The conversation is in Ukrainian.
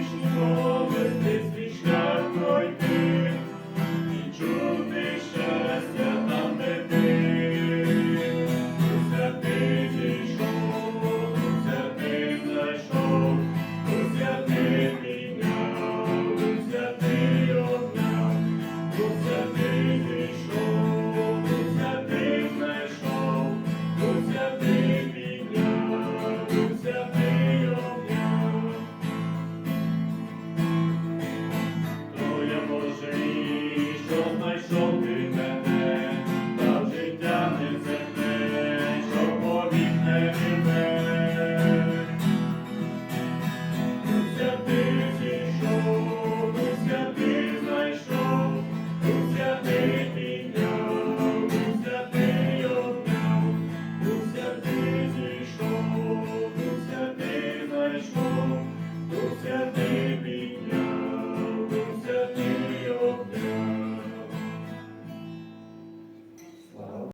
Вічні знайшов ти мене, та життя не земне, що повік не живе.